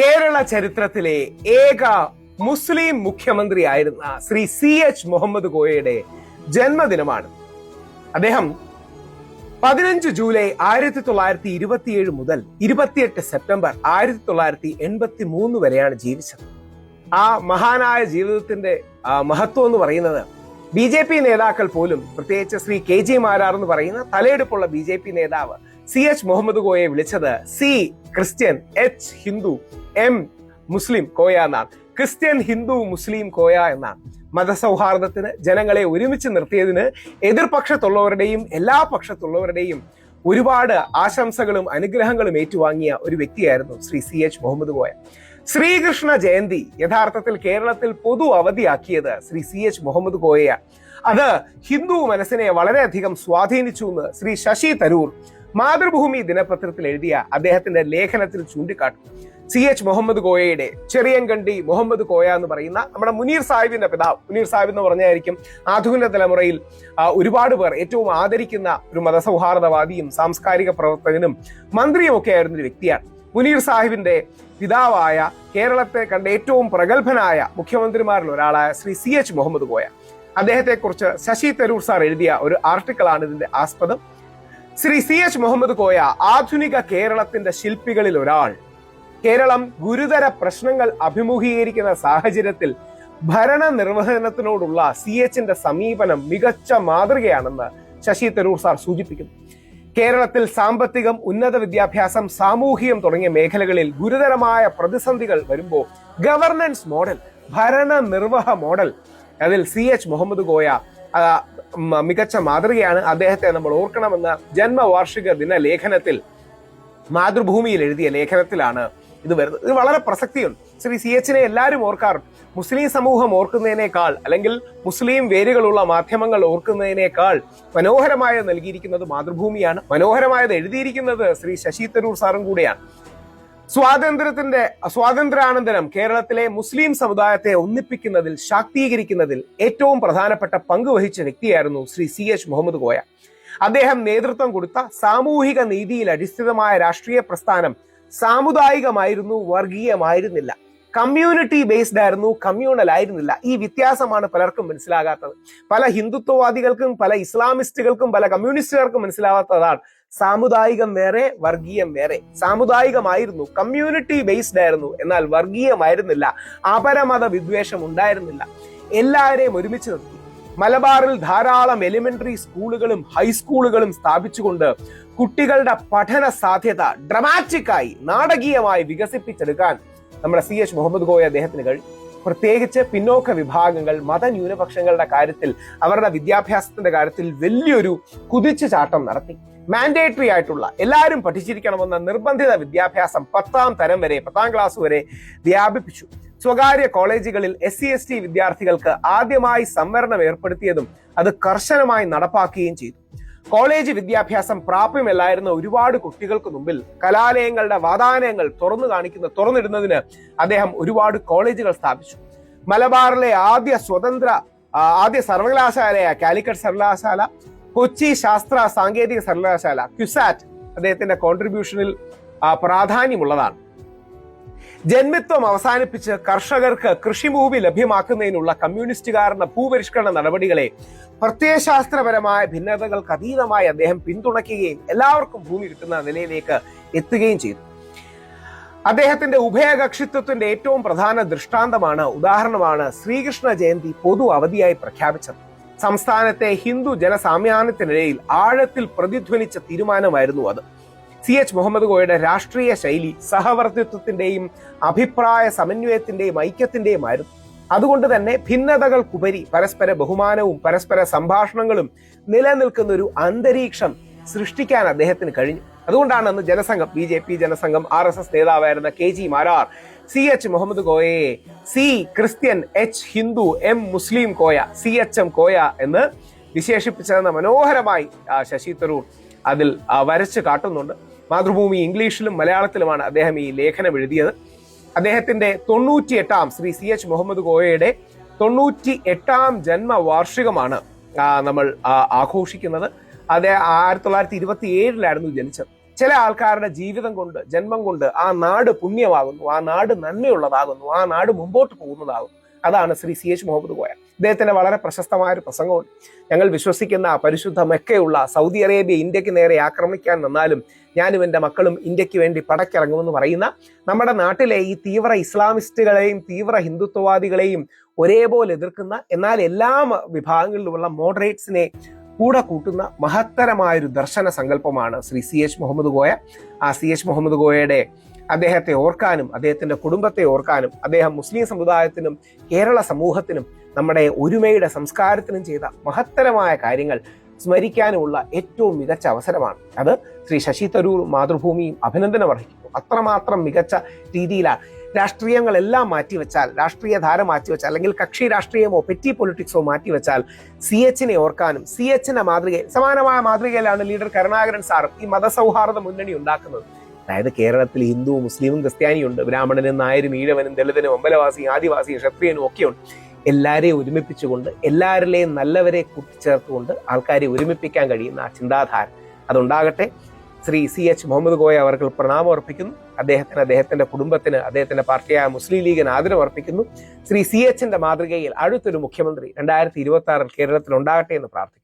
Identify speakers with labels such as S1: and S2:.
S1: കേരള ചരിത്രത്തിലെ ഏക മുസ്ലിം മുഖ്യമന്ത്രിയായിരുന്ന ശ്രീ സി എച്ച് മുഹമ്മദ് കോയയുടെ ജന്മദിനമാണ്. അദ്ദേഹം പതിനഞ്ച് ജൂലൈ ആയിരത്തി തൊള്ളായിരത്തി ഇരുപത്തിയേഴ് മുതൽ ഇരുപത്തിയെട്ട് സെപ്റ്റംബർ ആയിരത്തി തൊള്ളായിരത്തി എൺപത്തി മൂന്ന് വരെയാണ് ജീവിച്ചത്. ആ മഹാനായ ജീവിതത്തിന്റെ മഹത്വം എന്ന് പറയുന്നത് ബി ജെ പി നേതാക്കൾ പോലും പ്രത്യേകിച്ച് ശ്രീ കെ ജി മാരാർ എന്ന് പറയുന്ന തലയെടുപ്പുള്ള ബി ജെ പി നേതാവ് സി എച്ച് മുഹമ്മദ് കോയെ വിളിച്ചത് C Christian H Hindu M Muslim Koya എന്നാണ്. ക്രിസ്ത്യൻ ഹിന്ദു മുസ്ലിം കോയ എന്നാണ് മതസൗഹാർദ്ദത്തിന് ജനങ്ങളെ ഒരുമിച്ച് നിർത്തിയതിന് എതിർപക്ഷത്തുള്ളവരുടെയും എല്ലാ പക്ഷത്തുള്ളവരുടെയും ഒരുപാട് ആശംസകളും അനുഗ്രഹങ്ങളും ഏറ്റുവാങ്ങിയ ഒരു വ്യക്തിയായിരുന്നു ശ്രീ സി എച്ച് മുഹമ്മദ് കോയ. ശ്രീകൃഷ്ണ ജയന്തി യഥാർത്ഥത്തിൽ കേരളത്തിൽ പൊതു അവധിയാക്കിയത് ശ്രീ സി എച്ച് മുഹമ്മദ് കോയയാണ്. അത് ഹിന്ദു മനസ്സിനെ വളരെയധികം സ്വാധീനിച്ചു എന്ന് ശ്രീ ശശി തരൂർ മാതൃഭൂമി ദിനപത്രത്തിൽ എഴുതിയ അദ്ദേഹത്തിന്റെ ലേഖനത്തിൽ ചൂണ്ടിക്കാട്ടും സി എച്ച് മുഹമ്മദ് കോയയുടെ ചെറിയങ്കണ്ടി മുഹമ്മദ് കോയ എന്ന് പറയുന്ന നമ്മുടെ മുനീർ സാഹിബിന്റെ പിതാവ്. മുനീർ സാഹിബ് എന്ന് പറഞ്ഞായിരിക്കും ആധുനിക തലമുറയിൽ ഒരുപാട് പേർ ഏറ്റവും ആദരിക്കുന്ന ഒരു മതസൗഹാർദ്ദവാദിയും സാംസ്കാരിക പ്രവർത്തകനും മന്ത്രിയും ഒക്കെ ആയിരുന്ന ഒരു വ്യക്തിയാണ്. മുനീർ സാഹിബിന്റെ പിതാവായ കേരളത്തെ കണ്ട ഏറ്റവും പ്രഗത്ഭനായ മുഖ്യമന്ത്രിമാരിൽ ഒരാളായ ശ്രീ സി എച്ച് മുഹമ്മദ് കോയ. അദ്ദേഹത്തെക്കുറിച്ച് ശശി തരൂർ സാർ എഴുതിയ ഒരു ആർട്ടിക്കിളാണ് ഇതിന്റെ ആസ്പദം. ശ്രീ സി എച്ച് മുഹമ്മദ് കോയ ആധുനിക കേരളത്തിന്റെ ശില്പികളിൽ ഒരാൾ. കേരളം ഗുരുതര പ്രശ്നങ്ങൾ അഭിമുഖീകരിക്കുന്ന സാഹചര്യത്തിൽ ഭരണ നിർവഹണത്തിനോടുള്ള സി എച്ചിന്റെ സമീപനം മികച്ച മാതൃകയാണെന്ന് ശശി തരൂർ സാർ സൂചിപ്പിക്കുന്നു. കേരളത്തിൽ സാമ്പത്തികം ഉന്നത വിദ്യാഭ്യാസം സാമൂഹികം തുടങ്ങിയ മേഖലകളിൽ ഗുരുതരമായ പ്രതിസന്ധികൾ വരുമ്പോൾ ഗവർണൻസ് മോഡൽ ഭരണ നിർവഹ മോഡൽ. അതിൽ സി എച്ച് മുഹമ്മദ് കോയ മികച്ച മാതൃകയാണ് അദ്ദേഹത്തെ നമ്മൾ ഓർക്കണമെന്ന ജന്മവാർഷിക ദിന ലേഖനത്തിൽ മാതൃഭൂമിയിൽ എഴുതിയ ലേഖനത്തിലാണ് ഇത് വരുന്നത്. ഇത് വളരെ പ്രസക്തിയുണ്ട്. ശ്രീ സി എച്ചിനെ എല്ലാവരും ഓർക്കാറുണ്ട്. മുസ്ലിം സമൂഹം ഓർക്കുന്നതിനേക്കാൾ അല്ലെങ്കിൽ മുസ്ലിം വേരുകളുള്ള മാധ്യമങ്ങൾ ഓർക്കുന്നതിനേക്കാൾ മനോഹരമായത് നൽകിയിരിക്കുന്നത് മാതൃഭൂമിയാണ്. മനോഹരമായത് എഴുതിയിരിക്കുന്നത് ശ്രീ ശശി തരൂർ സാറും കൂടെയാണ്. സ്വാതന്ത്ര്യത്തിന്റെ സ്വാതന്ത്ര്യാനന്തരം കേരളത്തിലെ മുസ്ലിം സമുദായത്തെ ഒന്നിപ്പിക്കുന്നതിൽ ശാക്തീകരിക്കുന്നതിൽ ഏറ്റവും പ്രധാനപ്പെട്ട പങ്ക് വഹിച്ച വ്യക്തിയായിരുന്നു ശ്രീ സി എച്ച് മുഹമ്മദ് കോയ. അദ്ദേഹം നേതൃത്വം കൊടുത്ത സാമൂഹിക നീതിയിൽ അടിസ്ഥിതമായ രാഷ്ട്രീയ പ്രസ്ഥാനം സാമുദായികമായിരുന്നു വർഗീയമായിരുന്നില്ല. കമ്മ്യൂണിറ്റി ബേസ്ഡ് ആയിരുന്നു കമ്മ്യൂണൽ ആയിരുന്നില്ല. ഈ വ്യത്യാസമാണ് പലർക്കും മനസ്സിലാകാത്തത്. പല ഹിന്ദുത്വവാദികൾക്കും പല ഇസ്ലാമിസ്റ്റുകൾക്കും പല കമ്മ്യൂണിസ്റ്റുകാർക്കും മനസ്സിലാവാത്തതാണ് സാമുദായികം വേറെ വർഗീയം വേറെ. സാമുദായികമായിരുന്നു കമ്മ്യൂണിറ്റി ബേസ്ഡ് ആയിരുന്നു. എന്നാൽ വർഗീയമായിരുന്നില്ല. അപരമത വിദ്വേഷം ഉണ്ടായിരുന്നില്ല. എല്ലാവരെയും ഒരുമിച്ച് നിർത്തി. മലബാറിൽ ധാരാളം എലിമെന്ററി സ്കൂളുകളും ഹൈസ്കൂളുകളും സ്ഥാപിച്ചുകൊണ്ട് കുട്ടികളുടെ പഠന സാധ്യത ഡ്രമാറ്റിക്കായി നാടകീയമായി വികസിപ്പിച്ചെടുക്കാൻ നമ്മുടെ സി എച്ച് മുഹമ്മദ് ഗോയ അദ്ദേഹത്തിന് കഴിഞ്ഞു പ്രത്യേകിച്ച് പിന്നോക്ക വിഭാഗങ്ങൾ മതന്യൂനപക്ഷങ്ങളുടെ കാര്യത്തിൽ അവരുടെ വിദ്യാഭ്യാസത്തിന്റെ കാര്യത്തിൽ വലിയൊരു കുതിച്ചു ചാട്ടം നടത്തി. മാൻഡേറ്ററി ആയിട്ടുള്ള എല്ലാവരും പഠിച്ചിരിക്കണമെന്ന നിർബന്ധിത വിദ്യാഭ്യാസം പത്താം തരം വരെ പത്താം ക്ലാസ് വരെ വ്യാപിപ്പിച്ചു. സ്വകാര്യ കോളേജുകളിൽ എസ് സി എസ് ടി വിദ്യാർത്ഥികൾക്ക് ആദ്യമായി സംവരണം ഏർപ്പെടുത്തിയതും അത് കർശനമായി നടപ്പാക്കുകയും ചെയ്തു. കോളേജ് വിദ്യാഭ്യാസം പ്രാപ്യമല്ലായിരുന്ന ഒരുപാട് കുട്ടികൾക്ക് മുമ്പിൽ കലാലയങ്ങളുടെ വാതാനയങ്ങൾ തുറന്നു കാണിക്കുന്ന തുറന്നിടുന്നതിന് അദ്ദേഹം ഒരുപാട് കോളേജുകൾ സ്ഥാപിച്ചു. മലബാറിലെ ആദ്യ സ്വതന്ത്ര ആദ്യ സർവകലാശാലയായ കാലിക്കറ്റ് സർവകലാശാല കൊച്ചി ശാസ്ത്ര സാങ്കേതിക സർവകലാശാല ക്യുസാറ്റ് അദ്ദേഹത്തിന്റെ കോൺട്രിബ്യൂഷനിൽ പ്രാധാന്യമുള്ളതാണ്. ജന്മിത്വം അവസാനിപ്പിച്ച് കർഷകർക്ക് കൃഷിഭൂമി ലഭ്യമാക്കുന്നതിനുള്ള കമ്മ്യൂണിസ്റ്റുകാരുടെ ഭൂപരിഷ്കരണ നടപടികളെ പ്രത്യയശാസ്ത്രപരമായ ഭിന്നതകൾക്ക് അതീതമായി അദ്ദേഹം പിന്തുണയ്ക്കുകയും എല്ലാവർക്കും ഭൂമി കിട്ടുന്ന നിലയിലേക്ക് എത്തുകയും ചെയ്തു. അദ്ദേഹത്തിന്റെ ഉഭയകക്ഷിത്വത്തിന്റെ ഏറ്റവും പ്രധാന ദൃഷ്ടാന്തമാണ് ഉദാഹരണമാണ് ശ്രീകൃഷ്ണ ജയന്തി പൊതു അവധിയായി പ്രഖ്യാപിച്ചത്. സംസ്ഥാനത്തെ ഹിന്ദു ജനസാമ്യാനത്തിനിടയിൽ ആഴത്തിൽ പ്രതിധ്വനിച്ച തീരുമാനമായിരുന്നു അത്. സി എച്ച് മുഹമ്മദ് കോയുടെ രാഷ്ട്രീയ ശൈലി സഹവർത്തിത്വത്തിന്റെയും അഭിപ്രായ സമന്വയത്തിന്റെയും ഐക്യത്തിന്റെയും ആയിരുന്നു അതുകൊണ്ട് തന്നെ ഭിന്നതകൾക്കുപരി പരസ്പര ബഹുമാനവും പരസ്പര സംഭാഷണങ്ങളും നിലനിൽക്കുന്ന ഒരു അന്തരീക്ഷം സൃഷ്ടിക്കാൻ അദ്ദേഹത്തിന് കഴിഞ്ഞു. അതുകൊണ്ടാണ് അന്ന് Jana Sangh B J P Jana Sangh R S S നേതാവായിരുന്ന K G Marar C H Muhammad കോയയെ C Christian H Hindu M Muslim Koya C H M Koya എന്ന് വിശേഷിപ്പിച്ചതെന്ന മനോഹരമായി ശശി തരൂർ അതിൽ വരച്ച് കാട്ടുന്നുണ്ട്. മാതൃഭൂമി ഇംഗ്ലീഷിലും മലയാളത്തിലുമാണ് അദ്ദേഹം ഈ ലേഖനം എഴുതിയത്. അദ്ദേഹത്തിന്റെ തൊണ്ണൂറ്റി എട്ടാം ശ്രീ സി എച്ച് മുഹമ്മദ് കോയയുടെ തൊണ്ണൂറ്റി എട്ടാം ജന്മവാർഷികമാണ് വാർഷികമാണ് നമ്മൾ ആഘോഷിക്കുന്നത്. അദ്ദേഹം ആയിരത്തി തൊള്ളായിരത്തി ഇരുപത്തി ഏഴിലായിരുന്നു ജനിച്ചത്. ചില ആൾക്കാരുടെ ജീവിതം കൊണ്ട് ജന്മം കൊണ്ട് ആ നാട് പുണ്യമാകുന്നു ആ നാട് നന്മയുള്ളതാകുന്നു ആ നാട് മുമ്പോട്ട് പോകുന്നതാകുന്നു. അതാണ് ശ്രീ സി എച്ച് മുഹമ്മദ് കോയ. ഇദ്ദേഹത്തിന്റെ വളരെ പ്രശസ്തമായ ഒരു പ്രസംഗമുണ്ട്. ഞങ്ങൾ വിശ്വസിക്കുന്ന പരിശുദ്ധ മെക്കയുള്ള സൗദി അറേബ്യ ഇന്ത്യയ്ക്ക് നേരെ ആക്രമിക്കാൻ വന്നാലും ഞാനും എന്റെ മക്കളും ഇന്ത്യയ്ക്ക് വേണ്ടി പടക്കിറങ്ങുമെന്ന് പറയുന്ന നമ്മുടെ നാട്ടിലെ ഈ തീവ്ര ഇസ്ലാമിസ്റ്റുകളെയും തീവ്ര ഹിന്ദുത്വവാദികളെയും ഒരേപോലെ എതിർക്കുന്ന എന്നാൽ എല്ലാ വിഭാഗങ്ങളിലുമുള്ള മോഡറേറ്റ്സിനെ കൂടെ കൂട്ടുന്ന മഹത്തരമായ ഒരു ദർശന സങ്കല്പമാണ് ശ്രീ സി എച്ച് മുഹമ്മദ് ഗോയ. ആ സി എച്ച് മുഹമ്മദ് കോയയുടെ അദ്ദേഹത്തെ ഓർക്കാനും അദ്ദേഹത്തിന്റെ കുടുംബത്തെ ഓർക്കാനും അദ്ദേഹം മുസ്ലിം സമുദായത്തിനും കേരള സമൂഹത്തിനും നമ്മുടെ ഒരുമയുടെ സംസ്കാരത്തിനും ചെയ്ത മഹത്തരമായ കാര്യങ്ങൾ സ്മരിക്കാനുമുള്ള ഏറ്റവും മികച്ച അവസരമാണ്. അത് ശ്രീ ശശി തരൂർ മാതൃഭൂമിയും അഭിനന്ദനം അർഹിക്കുന്നു. അത്രമാത്രം മികച്ച രീതിയിലാണ് രാഷ്ട്രീയങ്ങളെല്ലാം മാറ്റിവെച്ചാൽ രാഷ്ട്രീയ ധാര മാറ്റിവെച്ചാൽ അല്ലെങ്കിൽ കക്ഷി രാഷ്ട്രീയമോ പെറ്റി പൊളിറ്റിക്സോ മാറ്റിവെച്ചാൽ സി എച്ചിനെ ഓർക്കാനും സി എച്ചിന്റെ മാതൃകയിൽ സമാനമായ മാതൃകയിലാണ് ലീഡർ കരുണാകരൻ സാറും ഈ മതസൗഹാർദ്ദ മുന്നണി ഉണ്ടാക്കുന്നത്. അതായത് കേരളത്തിൽ ഹിന്ദുവും മുസ്ലിമും ക്രിസ്ത്യാനിയും ഉണ്ട് ബ്രാഹ്മണനും നായരും ഈഴവനും ദളിതനും അമ്പലവാസിയും ആദിവാസിയും ക്ഷത്രിയനും ഒക്കെയുണ്ട്. എല്ലാവരെയും ഒരുമിപ്പിച്ചുകൊണ്ട് എല്ലാവരിലെയും നല്ലവരെ കൂട്ടിച്ചേർത്തുകൊണ്ട് ആൾക്കാരെ ഒരുമിപ്പിക്കാൻ കഴിയുന്ന ആ ചിന്താധാര അതുണ്ടാകട്ടെ. ശ്രീ സി എച്ച് മുഹമ്മദ് കോയ അവർക്ക് പ്രണാമം അർപ്പിക്കുന്നു. അദ്ദേഹത്തിന് അദ്ദേഹത്തിന്റെ കുടുംബത്തിന് അദ്ദേഹത്തിന്റെ പാർട്ടിയായ മുസ്ലിം ലീഗിന് ആദരം അർപ്പിക്കുന്നു. ശ്രീ സി എച്ചിന്റെ മാതൃകയിൽ അടുത്തൊരു മുഖ്യമന്ത്രി രണ്ടായിരത്തി ഇരുപത്തി ആറിൽ കേരളത്തിൽ ഉണ്ടാകട്ടെ എന്ന് പ്രാർത്ഥിക്കുന്നു.